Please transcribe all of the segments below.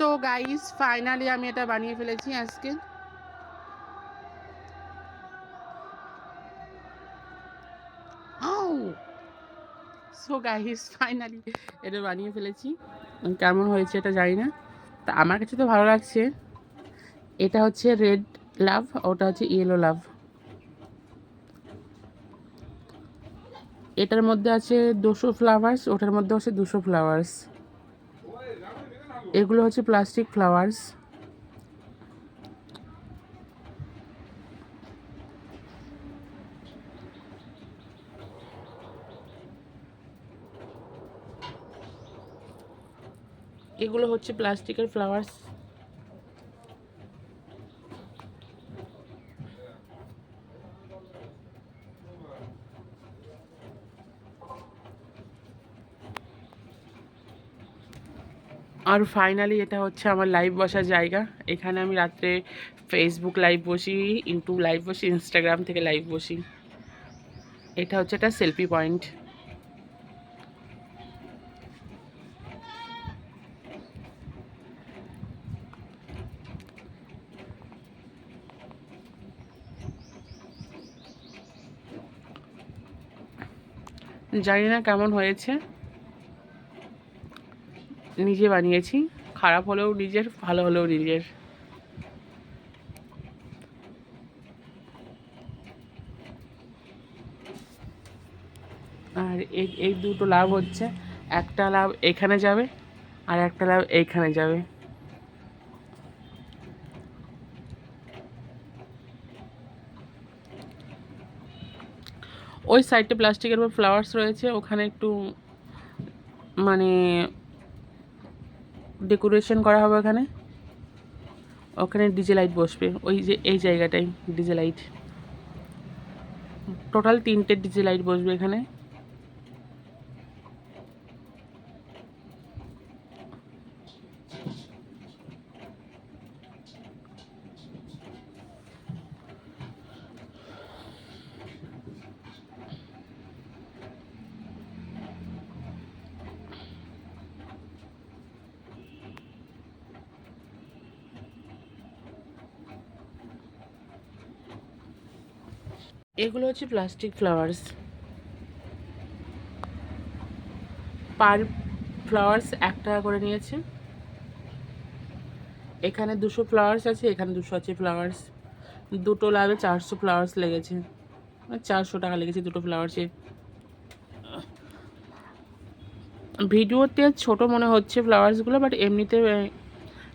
So guys finally আমি এটা বানিয়ে ফেলেছি আজকে। সো গাইস ফাইনালি এটা বানিয়ে ফেলেছি। কেমন হয়েছে এটা জানি না। তা আমার কাছে তো ভালো লাগছে। এটা হচ্ছে রেড লাভ, ওটা হচ্ছে ইয়েলো লাভ। এটার মধ্যে আছে দুশো ফ্লাওয়ার্স ওটার মধ্যে আছে দুশো ফ্লাওয়ার্স এগুলো হচ্ছে প্লাস্টিক ফ্লাওয়ার্স এগুলো হচ্ছে প্লাস্টিকের ফ্লাওয়ার্স আর ফাইনালি এটা হচ্ছে আমার লাইভ বসার জায়গা। এখানে আমি রাত্রে ফেসবুক লাইভ বসি ইউটিউব লাইভ বসি ইনস্টাগ্রাম থেকে লাইভ বসি। এটা হচ্ছে একটা সেলফি পয়েন্ট জানি না কেমন হয়েছে। নিজে বানিয়েছি। খারাপ হলেও নিজের, ভালো হলেও নিজের। আর এই দুটো লাভ হচ্ছে। একটা লাভ এখানে যাবে, আর একটা লাভ এইখানে যাবে। ওই সাইডটা প্লাস্টিকের উপর ফ্লাওয়ার্স রয়েছে, ওখানে একটু মানে ডেকোরেশন করা হবে ওখানে। ওখানে ডিজে লাইট বসবে। ওই যে, এই জায়গাটাই ডিজে লাইট টোটাল তিনটে ডিজে লাইট বসবে এখানে। এগুলো হচ্ছে প্লাস্টিক ফ্লাওয়ার্স পার ফ্লাওয়ার্স এক টাকা করে নিয়েছে। এখানে দুশো ফ্লাওয়ার্স আছে, এখানে দুশো আছে ফ্লাওয়ার্স দুটো লাভে চারশো ফ্লাওয়ার্স লেগেছে। চারশো টাকা লেগেছে দুটো ফ্লাওয়ার্সে ভিডিওতে ছোট মনে হচ্ছে ফ্লাওয়ার্সগুলো বাট এমনিতে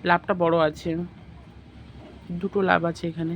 লাভটা বড় আছে। দুটো লাভ আছে এখানে।